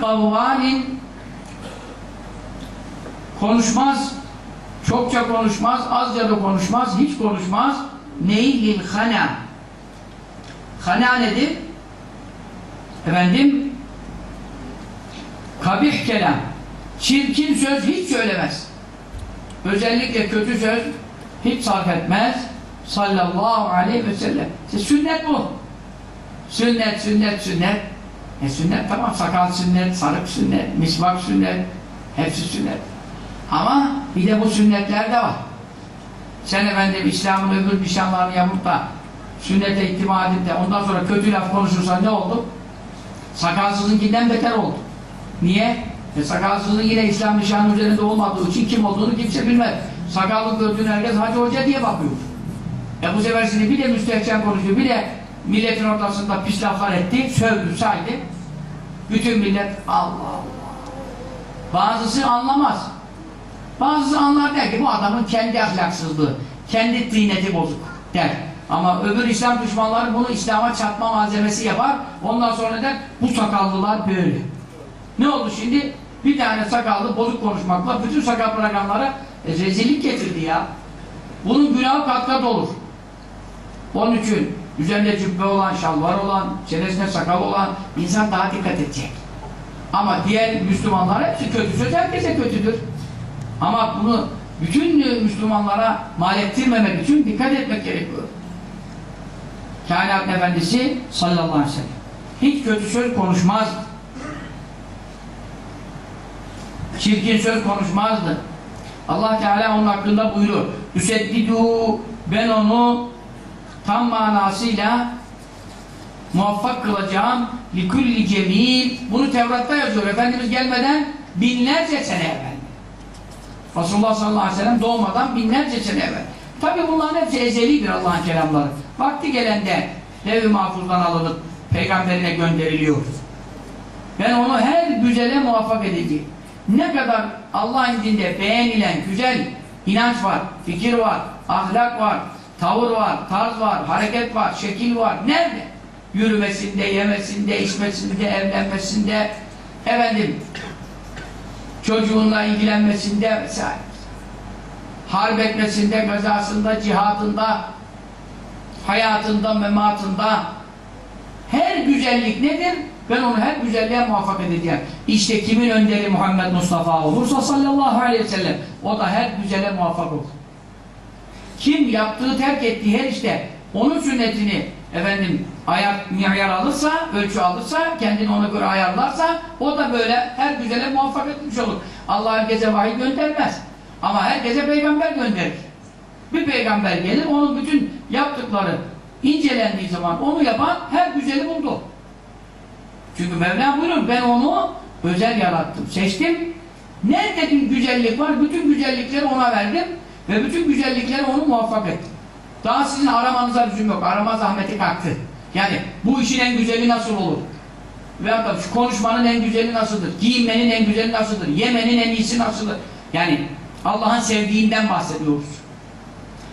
kavvalin konuşmaz, çokça konuşmaz, azca da konuşmaz, hiç konuşmaz. Neylil hana. Hana nedir? Efendim kabih kelam. Çirkin söz hiç söylemez. Özellikle kötü söz hiç sarf etmez. Sallallahu aleyhi ve sellem. Sünnet bu. Sünnet, sünnet, sünnet. E sünnet tamam, sakal sünnet, sarık sünnet, misvak sünnet, hepsi sünnet. Ama bir de bu sünnetler de var. Sen efendim İslam'ın öbür nişanlarını yapıp da sünnete ittima de ondan sonra kötü laf konuşursan ne oldu? Sakalsızınkinden beter oldu. Niye? E sakalsızın yine İslam nişanı üzerinde olmadığı için kim olduğunu kimse bilmez. Sakallı gördüğün herkes hacı hoca diye bakıyor. E bu sefer şimdi bir de müstehcen konuşuyor, bir de milletin ortasında pis laflar etti, sövdü, saydı. Bütün millet Allah Allah. Bazısı anlamaz. Bazısı anlar der ki bu adamın kendi ahlaksızlığı, kendi tıyneti bozuk der. Ama öbür İslam düşmanları bunu İslam'a çatma malzemesi yapar. Ondan sonra der bu sakallılar böyle. Ne oldu şimdi? Bir tane sakallı bozuk konuşmakla bütün sakal bırakanlara e, rezillik getirdi ya. Bunun günahı kat kat olur. Onun için üzerinde cübbe olan, şalvar olan, çenesine sakal olan insan daha dikkat edecek. Ama diğer Müslümanlar hepsi kötü söz herkese kötüdür. Ama bunu bütün Müslümanlara mal ettirmemek için dikkat etmek gerekiyor. Kainat Efendisi sallallahu aleyhi ve sellem hiç kötü söz konuşmazdı. Çirkin söz konuşmazdı. Allah Teala onun hakkında buyuruyor. Üseddidu ben onu tam manasıyla muvaffak kılacağım likulli cemil bunu Tevrat'ta yazıyor. Efendimiz gelmeden binlerce sene evvel. Resulullah sallallahu aleyhi ve sellem doğmadan binlerce sene evvel. Tabi bunların hepsi ezelidir Allah'ın kelamları. Vakti gelende Lev-i Mahfuz'dan alınıp peygamberine gönderiliyor. Ben onu her güzele muvaffak edeceğim. Ne kadar Allah indinde beğenilen güzel inanç var, fikir var, ahlak var, tavır var, tarz var, hareket var, şekil var. Nerede? Yürümesinde, yemesinde, içmesinde, evlenmesinde, efendim, çocuğunla ilgilenmesinde vesaire. Harp etmesinde, gazasında, cihatında, hayatında, mematında her güzellik nedir? Ben onu her güzelliğe muvaffak edeceğim. İşte kimin önderi Muhammed Mustafa olursa sallallahu aleyhi ve sellem o da her güzele muvaffak olur. Kim yaptığı terk ettiği her işte onun sünnetini efendim ayar, miyar alırsa, ölçü alırsa, kendini ona göre ayarlarsa o da böyle her güzele muvaffak etmiş olur. Allah herkese vahiy göndermez. Ama herkese peygamber gönderir. Bir peygamber gelir, onun bütün yaptıkları incelendiği zaman onu yapan her güzeli buldu. Çünkü Mevla buyurur, ben onu özel yarattım, seçtim. Nerede bir güzellik var, bütün güzellikleri ona verdim ve bütün güzellikleri onu muvaffak ettim. Daha sizin aramanıza lüzum yok, arama zahmeti kalktı. Yani bu işin en güzeli nasıl olur? Veya da şu konuşmanın en güzeli nasıldır? Giyinmenin en güzeli nasıldır? Yemenin en iyisi nasıldır? Yani Allah'ın sevdiğinden bahsediyoruz.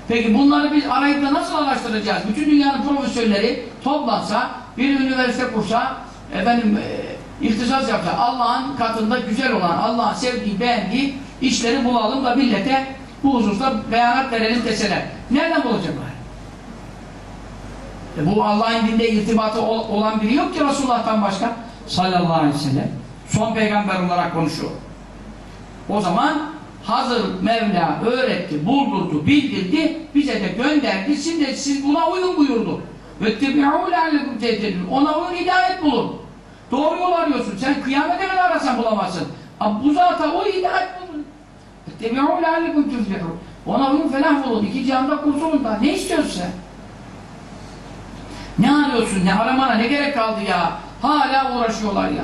Peki bunları biz arayıp da nasıl araştıracağız? Bütün dünyanın profesörleri toplansa, bir üniversite kursa, efendim e, ihtisas yapsa, Allah'ın katında güzel olan, Allah'ın sevdiği, beğendiği işleri bulalım da millete bu hususta beyanat verelim deseler. Nereden bulacaklar? E bu Allah'ın dinde irtibatı olan biri yok ki Resulullah'tan başka sallallahu aleyhi ve sellem. Son peygamber olarak konuşuyor. O zaman hazır Mevla öğretti, buldurdu, bildirdi, bize de gönderdi. Şimdi siz buna uyun buyurdu. Ona uyun hidayet bulun. Doğru yol arıyorsun. Sen kıyamete kadar arasan bulamazsın. Bu zata o hidayet bulun. Tebi'û leallekum tuflihûn. Ona uyun felah bulun. İki canda kurtulun da. Ne istiyorsun sen? Ne arıyorsun? Ne aramana ne gerek kaldı ya? Hala uğraşıyorlar ya.